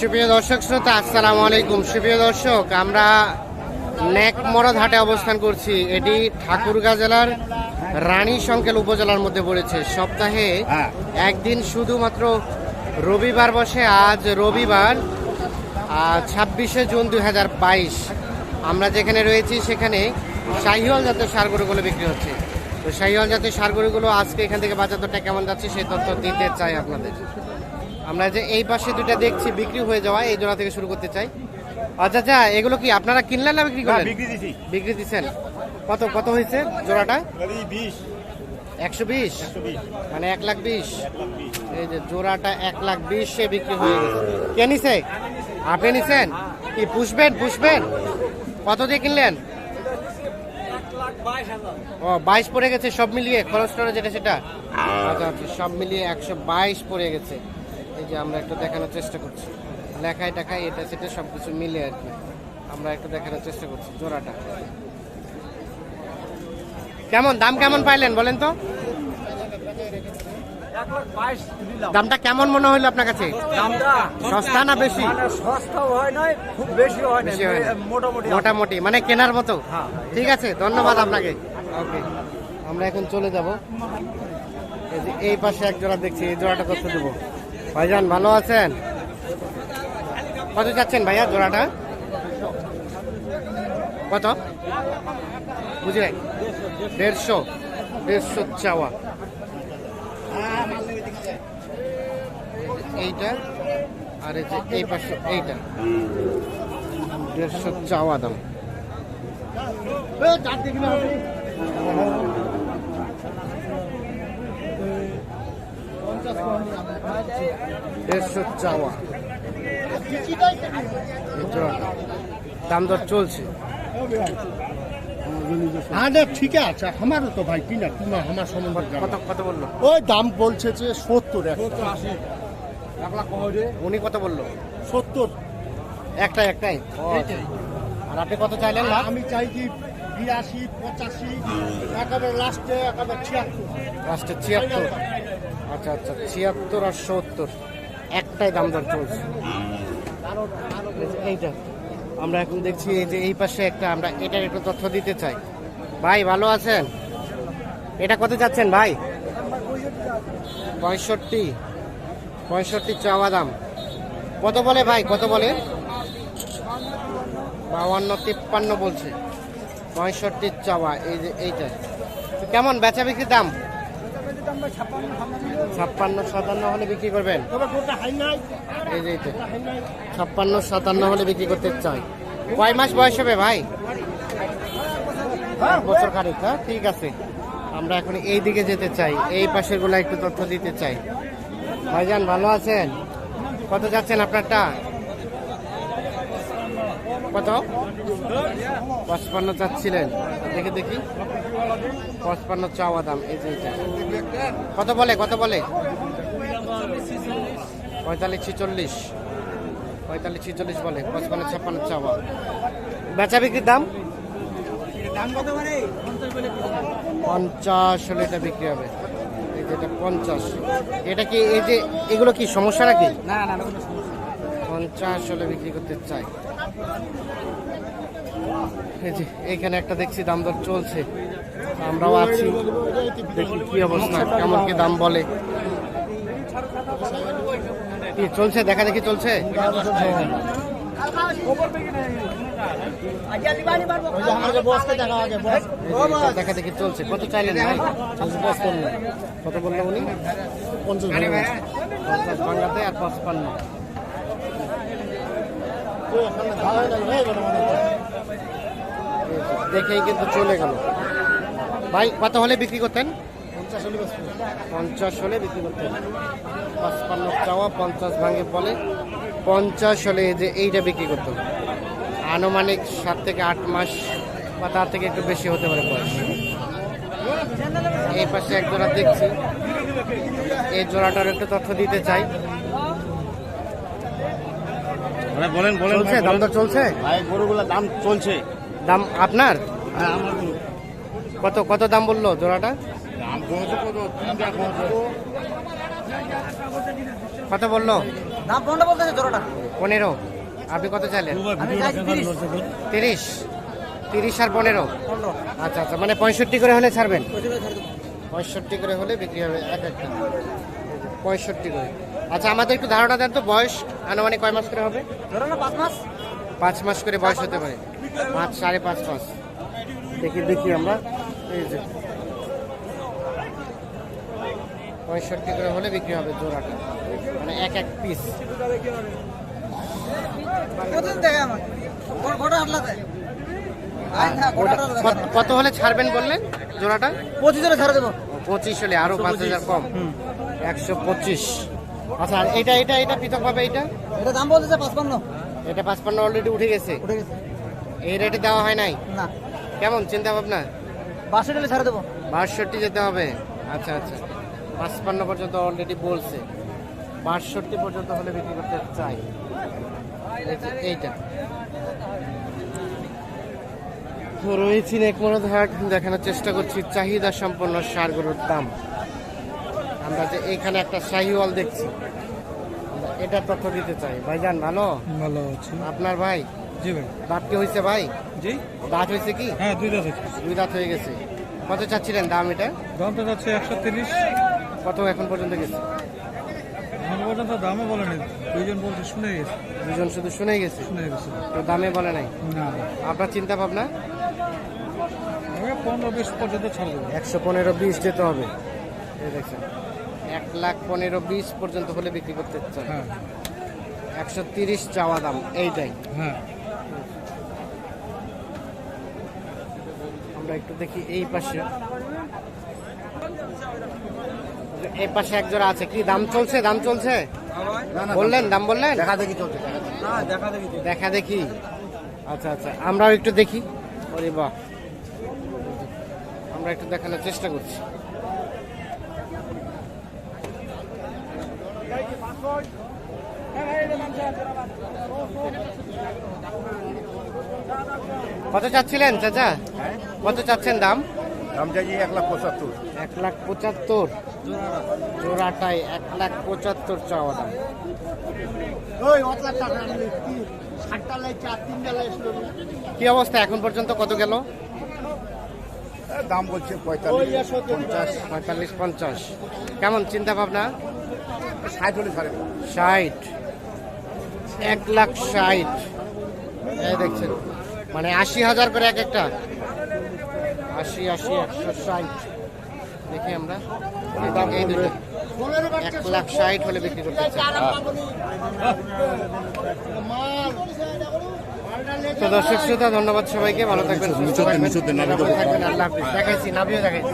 সুপ্রিয় দর্শক শ্রোতা আসসালামু আলাইকুম। সুপ্রিয় দর্শক আমরা নেকমরদ হাটে অবস্থান করছি। এটি ঠাকুরগাঁ জেলার রানী সংকেল উপজেলার মধ্যে পড়েছে। সপ্তাহে হ্যাঁ। একদিন শুধুমাত্র রবিবার বসে আজ রবিবার ছাব্বিশে জুন দুই হাজার বাইশ। আমরা যেখানে রয়েছি সেখানে শাহিওয়াল জাতের সারগরুগুলো বিক্রি হচ্ছে। তো শাহিওয়াল জাতের সারগরুগুলো আজকে এখান থেকে বাজার দরটা কেমন যাচ্ছে সেই তথ্য দিতে চাই আপনাদের। আমরা যে এই পাশে দুইটা দেখছি বিক্রি হয়ে যাওয়া এই জোড়া থেকে শুরু করতে চাই। আচ্ছা আচ্ছা এগুলো কি আপনারা কিনলেন না বিক্রি করলেন? বিক্রি দিছি। বিক্রি দিচ্ছেন কত কত হয়েছে জোড়াটা? একশো বিশ? মানে এক লাখ বিশ? এই যে জোড়াটা এক লাখ বিশে বিক্রি হয়ে গেছে। কে নিছে? আপনি নিছেন? কি পুষবেন পুষবেন? কত দিয়ে কিনলেন? ও বাইশ পড়ে গেছে সব মিলিয়ে। খরচ টরচ যেটা সেটা? আচ্ছা আচ্ছা সব মিলিয়ে একশো বাইশ পড়ে গেছে। এই যে আমরা একটু দেখানোর চেষ্টা করছি। লেখায় টাকায় এটা সেটা সব কিছু মিলে আর কি। আমরা একটু দেখানোর চেষ্টা করছি জোড়াটা। কেমন? দাম কেমন পাইলেন বলেন তো? দামটা কেমন মনে হইল আপনার কাছে? দামটা সস্তা না বেশি? মানে। মোটামুটি মানে কেনার মতো। হ্যাঁ। ঠিক আছে ধন্যবাদ আপনাকে। ওকে। আমরা এখন চলে যাব। এই এই পাশে এক জোড়া দেখছি এই জোড়াটা কত দেবো? ভাইজান, ভালো আছেন? কত চাচ্ছেন ভাইয়া জোড়াটা? কত? বুঝলেন দেড়শো দেড়শো চাওয়া। এইটা, আর এই যে এই পাশে এইটা। দেড়শো চাওয়া দাম। দেড়শো চাওয়া। দাম দর চলছে। হ্যাঁ ঠিক আছে আমার তো ভাই কিনা কিনা আমার সম্বন্ধে জানো। কত কত বলল? ওই দাম বলছে যে সত্তর একটা উনি কত বলল? সত্তর। একটাই একটাই আর আপনি কত চাইলেন লাভ আমি চাই কি বিরাশি পঁচাশি একেবারে লাস্টে একেবারে ছিয়াত্তর। লাস্টে ছিয়াত্তর। আচ্ছা আচ্ছা ছিয়াত্তর আর সত্তর। একটাই দাম দর চলছে। এই এইটা। আমরা এখন দেখছি এই যে এই পাশে একটা, আমরা এটার একটু তথ্য দিতে চাই। ভাই, ভালো আছেন? এটা কত যাচ্ছেন ভাই? পঁয়ষট্টি। পঁয়ষট্টি চাওয়া দাম। কত বলে ভাই? কত বলে? বাউান্ন, তিপ্পান্ন বলছে। পঁয়ষট্টির চাওয়া, এই যে এইটা। কেমন বেচা বিক্রির দাম? ছাপ্পান্ন, সাতান্ন হলে বিক্রি করবেন? এই যে ছাপ্পান্ন, সাতান্ন হলে বিক্রি করতে চাই। কয় মাস বয়স হবে ভাই? বছর খানিক হ্যাঁ? ঠিক আছে। আমরা এখন এই দিকে যেতে চাই। এই পাশেরগুলা একটু তথ্য দিতে চাই। ভাইজান, ভালো আছেন? কত যাচ্ছেন আপনারটা? কত? পঁচপান্ন চাচ্ছিলেন। দেখে দেখি। পঁচপান্ন চাওয়া দাম এই যে কত বলে কত বলে? পঁয়তাল্লিশ ছিচল্লিশ। পঁয়তাল্লিশ ছিচল্লিশ বলে পঁচপান্ন ছাপ্পান্ন চাওয়া। বেচা বিক্রির দাম? পঞ্চাশ হলে এটা বিক্রি হবে। এই যে এটা পঞ্চাশ। এটা কি এই যে এগুলো কি সমস্যা নাকি? না না পঞ্চাশ হলে বিক্রি করতে চাই। এইখানে একটা দেখছি দাম দর চলছে। আমরাও আছি। দেখি কি অবস্থা কেমন কি দাম বলে। কি চলছে? দেখা দেখি চলছে? দেখা দেখা চলছে। কত চাইলেন ভাই? কত বলল উনি? পঞ্চাশ পঞ্চাশ বাংলাতে আর পঁচপান্ন দেখেই কিন্তু চলে গেল। ভাই কত হলে বিক্রি করতেন? পঞ্চাশ হলে বিক্রি করতেন। পঁচপান্ন চাওয়া পঞ্চাশ ভাঙে বলে। পঞ্চাশ হলে যে এইটা বিক্রি করতেন। আনুমানিক সাত থেকে আট মাস বা তার থেকে একটু বেশি হতে পারে বয়স। এই পাশে এক জোড়া দেখছি। এই জোড়াটার একটু তথ্য দিতে চাই। বলেন বলেন চলছে? দাম দর চলছে? ভাই গরুগুলোর দাম চলছে। দাম আপনার? হ্যাঁ কত কত দাম বলল জোড়াটা? কত? বলল? দাম পনেরো বলতেছে জোড়াটা। পনেরো। আপনি কত চাইলেন? তিরিশ। তিরিশ? আর পনেরো? আচ্ছা আচ্ছা মানে পঁয়ষট্টি করে হলে ছাড়বেন? পঁয়ষট্টি করে হলে বিক্রি হবে এক একটা। পঁয়ষট্টি করে। আচ্ছা আমাদের একটু ধারণা দেন তো বয়স আনুমানিক কয় মাস করে হবে? পাঁচ মাস। পাঁচ মাস করে বয়স হতে পারে। পাঁচ সাড়ে পাঁচ মাস। দেখি দেখি আমরা। এই যে। পঁয়ষট্টি করে হলে বিক্রি হবে জোড়াটা। মানে এক এক পিস কত হলে ছাড়বেন বললেন জোড়াটা? পঁচিশ হলে ছাড় দেবো। পঁচিশ হলে আরও পাঁচ হাজার কম। একশো পঁচিশ। আচ্ছা আর এটা এটা এটা পৃথক পাবে এটা এটা দাম বলতেছে পাঁচপান্ন। এটা পাঁচপান্ন অলরেডি উঠে গেছে। উঠে গেছে। এই রেটে দেওয়া হয় নাই? না। কেমন চিন্তা ভাবনা? গেলে ছাড় দেবো। বাষট্টি যেতে হবে? আচ্ছা আচ্ছা। পাঁচপান্ন পর্যন্ত অলরেডি বলছে। বাষট্টি পর্যন্ত হলে বিক্রি করতে চাই। এইটা। তো রয়েছি একমরদ হাট। দেখানোর চেষ্টা করছি। চাহিদা সম্পন্ন সার গরুর দাম। আমরা যে এইখানে একটা শাহিওয়াল দেখছি। এটা তথ্য দিতে চাই। ভাইজান ভালো? ভালো আছি। আপনার ভাই? জি ভাই। দাঁত কি হয়েছে ভাই? জি। দাঁত হয়েছে কি? হ্যাঁ দুই দাস আছে দুই দাঁত হয়ে গেছে। কত চাচ্ছিলেন দাম এটা? দাম তো যাচ্ছে একশো তিরিশ। কত এখন পর্যন্ত গেছে? এখন পর্যন্ত দুইজন বলছে শুনে গেছে। দুজন শুধু শুনে গেছে? শুনে গেছে। তো দামে বলে নাই? না। আপনার চিন্তা ভাবনা? পনেরো বিশ পর্যন্ত একশো পনেরো বিশ যেতে হবে। এই দেখছেন। এক লাখ পনেরো বিশ পর্যন্ত হলে বিক্রি করতে চান হ্যাঁ। একশো তিরিশ চাওয়া দাম এইটাই। হ্যাঁ। আমরা একটু দেখি এই পাশে। এই পাশে এক জোড়া আছে। কি দাম চলছে? দাম চলছে? বললেন দাম বললেন? দেখা দেখি চলছে দেখা দেখি। না দেখা দেখি দেখা দেখি। আচ্ছা আচ্ছা আমরাও একটু দেখি। ওরে বাহ। আমরা একটু দেখানোর চেষ্টা করছি। কত চাচ্ছিলেন চাচা? কত চাচ্ছেন দাম? দাম চাইছি এক লাখ পঁচাত্তর। এক লাখ পঁচাত্তর? জোড়াটাই এক লাখ পঁচাত্তর চাওয়া দাম। কি? অবস্থা? এখন পর্যন্ত কত গেল? দাম বলছে পঁয়তাল্লিশ পঞ্চাশ। পঁয়তাল্লিশ পঞ্চাশ। কেমন চিন্তা ভাবনা ষাট। এক লাখ ষাট। এই দেখছেন মানে আশি হাজার করে এক একটা। আশি আশি একশো ষাট। দেখি আমরা। এই দুটো এক লাখ ষাট হলে বিক্রি করতে। তো দর্শক শ্রোতা ধন্যবাদ সবাইকে। ভালো থাকবেন সুস্থ থাকবেন। আল্লাহ হাফিজ। দেখাইছি নাবিও দেখাইছি।